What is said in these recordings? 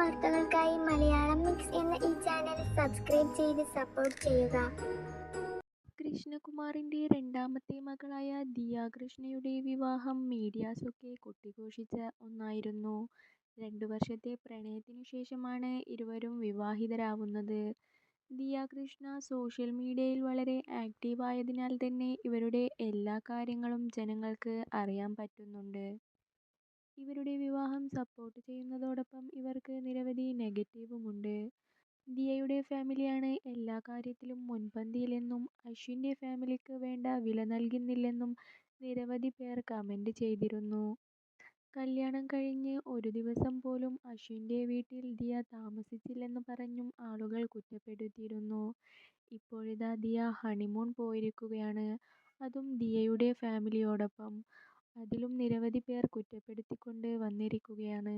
വാർത്തകൾക്കായി മലയാളം മിക്സ് എന്ന ഈ ചാനൽ സബ്സ്ക്രൈബ് ചെയ്ത് സപ്പോർട്ട് ചെയ്യുക കൃഷ്ണകുമാറിന്റെ രണ്ടാമത്തെ മകളായ ദിയ കൃഷ്ണയുടെ വിവാഹം മീഡിയാസൊക്കെ കൊട്ടിഘോഷിച്ച ഒന്നായിരുന്നു. രണ്ടു വർഷത്തെ പ്രണയത്തിനു ശേഷമാണ് ഇരുവരും വിവാഹിതരാവുന്നത്. ദിയ കൃഷ്ണ സോഷ്യൽ മീഡിയയിൽ വളരെ ആക്റ്റീവായതിനാൽ തന്നെ ഇവരുടെ എല്ലാ കാര്യങ്ങളും ജനങ്ങൾക്ക് അറിയാൻ പറ്റുന്നുണ്ട്. ഇവരുടെ വിവാഹം സപ്പോർട്ട് ചെയ്യുന്നതോടൊപ്പം ഇവർക്ക് നിരവധി നെഗറ്റീവുമുണ്ട്. ദിയയുടെ ഫാമിലിയാണ് എല്ലാ കാര്യത്തിലും മുൻപന്തിയിലെന്നും അശ്വിന്റെ ഫാമിലിക്ക് വേണ്ട വില നൽകുന്നില്ലെന്നും നിരവധി പേർ കമന്റ് ചെയ്തിരുന്നു. കല്യാണം കഴിഞ്ഞ് ഒരു ദിവസം പോലും അശ്വിന്റെ വീട്ടിൽ ദിയ താമസിച്ചില്ലെന്ന് പറഞ്ഞും ആളുകൾ കുറ്റപ്പെടുത്തിയിരുന്നു. ഇപ്പോഴിതാ ദിയ ഹണിമൂൺ പോയിരിക്കുകയാണ്. അതും ദിയയുടെ ഫാമിലിയോടൊപ്പം. അതിലും നിരവധി പേർ കുറ്റപ്പെടുത്തിക്കൊണ്ട് വന്നിരിക്കുകയാണ്.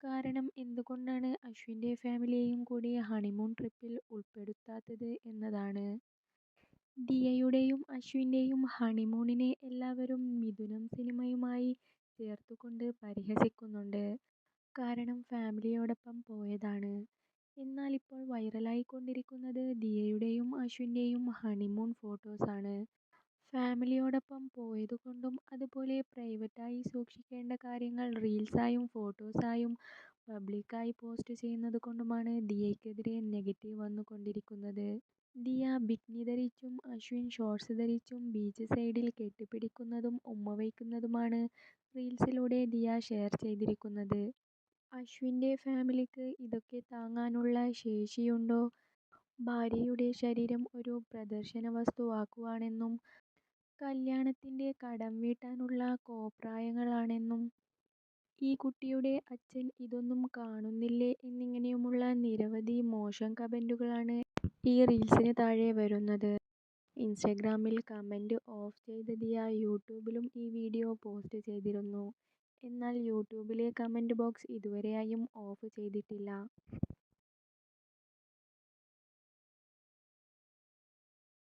കാരണം എന്തുകൊണ്ടാണ് അശ്വിന്റെ ഫാമിലിയെയും കൂടി ഹണിമൂൺ ട്രിപ്പിൽ ഉൾപ്പെടുത്താത്തത് എന്നതാണ്. ദിയയുടെയും അശ്വിന്റെയും ഹണിമൂണിനെ എല്ലാവരും മിഥുനം സിനിമയുമായി ചേർത്തുകൊണ്ട് പരിഹസിക്കുന്നുണ്ട്. കാരണം ഫാമിലിയോടൊപ്പം പോയതാണ്. എന്നാൽ ഇപ്പോൾ വൈറലായിക്കൊണ്ടിരിക്കുന്നത് ദിയയുടെയും അശ്വിന്റെയും ഹണിമൂൺ ഫോട്ടോസാണ്. ഫാമിലിയോടൊപ്പം പോയതുകൊണ്ടും അതുപോലെ പ്രൈവറ്റായി സൂക്ഷിക്കേണ്ട കാര്യങ്ങൾ റീൽസായും ഫോട്ടോസായും പബ്ലിക്കായി പോസ്റ്റ് ചെയ്യുന്നതുകൊണ്ടുമാണ് ദിയയ്ക്കെതിരെ നെഗറ്റീവ് വന്നുകൊണ്ടിരിക്കുന്നത്. ദിയ ബിക്കിനി ധരിച്ചും അശ്വിൻ ഷോർട്സ് ധരിച്ചും ബീച്ച് സൈഡിൽ കെട്ടിപ്പിടിക്കുന്നതും ഉമ്മ വയ്ക്കുന്നതുമാണ് റീൽസിലൂടെ ദിയ ഷെയർ ചെയ്തിരിക്കുന്നത്. അശ്വിന്റെ ഫാമിലിക്ക് ഇതൊക്കെ താങ്ങാനുള്ള ശേഷിയുണ്ടോ. ഭാര്യയുടെ ശരീരം ഒരു പ്രദർശനവസ്തുവാക്കുകയാണെന്നും കല്യാണത്തിന്റെ കടം വീട്ടാനുള്ള കോപ്രായങ്ങളാണെന്നും ഈ കുട്ടിയുടെ അച്ഛൻ ഇതൊന്നും കാണുന്നില്ലേ എന്നിങ്ങനെയുമുള്ള നിരവധി മോശം കമന്റുകളാണ് ഈ റീൽസിന് താഴെ വരുന്നത്. ഇൻസ്റ്റഗ്രാമിൽ കമന്റ് ഓഫ് ചെയ്ത ദിയ യൂട്യൂബിലും ഈ വീഡിയോ പോസ്റ്റ് ചെയ്തിരുന്നു. എന്നാൽ യൂട്യൂബിലെ കമന്റ് ബോക്സ് ഇതുവരെയായും ഓഫ് ചെയ്തിട്ടില്ല.